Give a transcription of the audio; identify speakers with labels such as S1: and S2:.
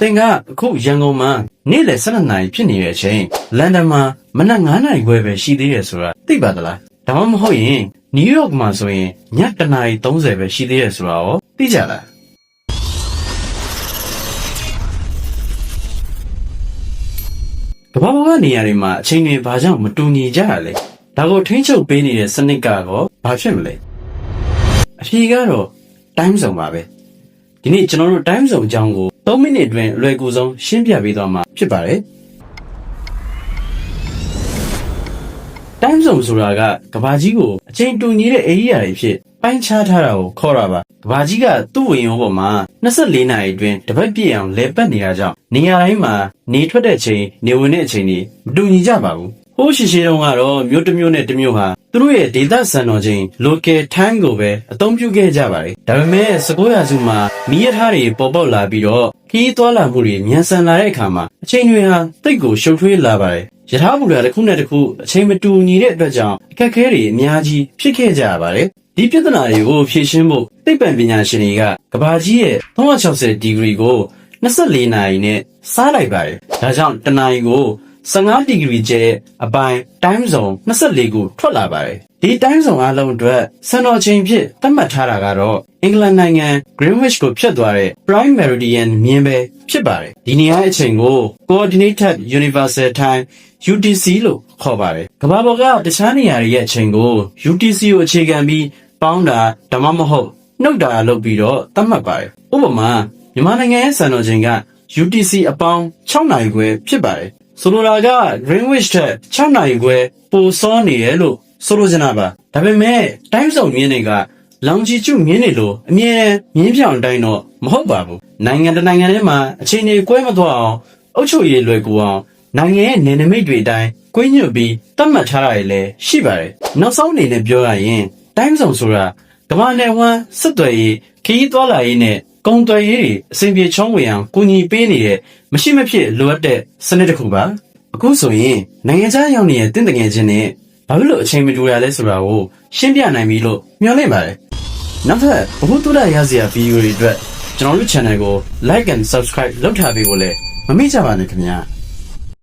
S1: သင်ကအခုရန်ကုန်မှာနေ့လယ်12နာရီဖြစ်နေတဲ့အချိန်လန်ဒန်မှာမနက်9နာရီခွဲပဲရှိသေးတယ်ဆိုတာသိပါသလားဒါမှမဟုတ်ရင်နယူးယောက်မှာဆိုရင်ည7နာရီ30ပဲရှိသေးတယ်ဆိုတာရောသိကြလားကမ္ဘာပေါ်ကနေရာတွေမှာအချိန်တွေဘာကြောင့်မတူညီကြရလဲဒါကိုထိ ंछ ချုပ်ပေးနေတဲ့စနစ်ကတော့ဘာဖြစ်မလဲအဖြေကတော့ time zone ပါပဲ ဒီနေ့ကျွန်တော်တို့ time zone အကြောင်းကို3မိနစ်အတွင်းအလွယ်ကူဆုံးရှင်းပြပေးသွားမှာဖြစ်ပါတယ် time zone ဆိုတာကကမ္ဘာကြီးကိုအချိန်တူညီတဲ့ area တွေဖြစ်ပိုင်းခြားထားတာကိုခေါ်တာပါကမ္ဘာကြီးကသူ့ဝင်ရောပေါ်မှာ24နာရီအတွင်းတစ်ပတ်ပြည့်အောင်လဲပတ်နေတာကြောင့်နေရာတိုင်းမှာနေထွက်တဲ့ချိန်နေဝင်တဲ့အချိန်တွေမတူညီကြပါဘူး ဟိုးရှိရှိတုန်းကတော့မြို့တစ်မြို့နဲ့တစ်မြို့ဟာသူတို့ရဲ့ဒေသစံတော်ချိန် local time ကိုပဲအသုံးပြုခဲ့ကြပါတယ်ဒါပေမဲ့19ရာစုမှာမီးရထားတွေပေါ်ပေါက်လာပြီးတော့ခီးသွွာလာမှုတွေမြန်ဆန်လာတဲ့အခါမှာအချိန်တွေဟာတိတ်ကိုရှုပ်ထွေးလာပါတယ်ယထာဘူရာတစ်ခုနဲ့တစ်ခုအချိန်မတူညီတဲ့အတွက်ကြောင့်အခက်အခဲတွေအများကြီးဖြစ်ခဲ့ကြရပါတယ်ဒီပြဿနာတွေကိုဖြေရှင်းဖို့သိပ္ပံပညာရှင်တွေကကဘာကြီးရဲ့360ဒီဂရီကို24နာရီနဲ့စားလိုက်ပါတယ်ဒါကြောင့်တစ်နာရီကို 15ဒီဂရီကျတဲ့အပိုင်း time zone 24ကိုထွက်လာပါတယ်ဒီ time zone အလုံးအတွက်စံတော်ချိန်ဖြစ်သတ်မှတ်ထားတာကတော့အင်္ဂလန်နိုင်ငံ Greenwich ကိုဖြတ်သွားတဲ့ Prime Meridian မြင်းပဲဖြစ်ပါတယ်ဒီနေရာအချိန်ကို Coordinated Universal Time UTC လို့ခေါ်ပါတယ်ကမ္ဘာပေါ်ကတခြားနေရာတွေရဲ့အချိန်ကို UTC ကိုအခြေခံပြီးပေါင်းတာဒါမှမဟုတ်နှုတ်တာလုပ်ပြီးတော့သတ်မှတ်ပါတယ်ဥပမာမြန်မာနိုင်ငံရဲ့စံတော်ချိန်က UTC အပေါင်း6နာရီခွဲဖြစ်ပါတယ် ဆိုလိုတာက Greenwich ထက်6နာရီခွဲပိုစောနေတယ်လို့ဆိုလိုချင်တာပါဒါပေမဲ့ time zone မြင်းတွေက longitude မြင်းတွေလို့အမြဲတမ်းမြင်းပြောင်တိုင်းတော့မဟုတ်ပါဘူးနိုင်ငံတစ်နိုင်ငံထဲမှာအချိန်တွေကွဲမသွားအောင်အုပ်ချုပ်ရေးလွယ်ကူအောင်နိုင်ငံရဲ့နယ်နိမိတ်တွေအတိုင်းကွင်းညွတ်ပြီးသတ်မှတ်ထားတာတွေလည်းရှိပါတယ်နောက်ဆုံးအနေနဲ့ပြောရရင် time zone ဆိုတာကမ္ဘာနယ်ဝန်းစစ်သွယ်ရေးခရီးသွားလာရေးနဲ့ ကုန်သွယ်ရေးတွေအစဉ်ပြေချောင်းဝင်အောင်ကူညီပေးနေတဲ့မရှိမဖြစ်လိုအပ်တဲ့စနစ်တစ်ခုပါအခုဆိုရင်နိုင်ငံခြားရောက်နေတဲ့တင့်တငယ်ချင်းနဲ့ဘာဖြစ်လို့အချိန်မတူရလဲဆိုတာကိုရှင်းပြနိုင်ပြီလို့မျှော်လင့်ပါတယ်နောက်ထပ်ဘ ഹു တုဒရစရာဗီဒီယိုတွေအတွက်ကျွန်တော်တို့ channel ကို like and subscribe လုပ်ထားပေးဖို့လည်းမမေ့ကြပါနဲ့ခင်ဗျာ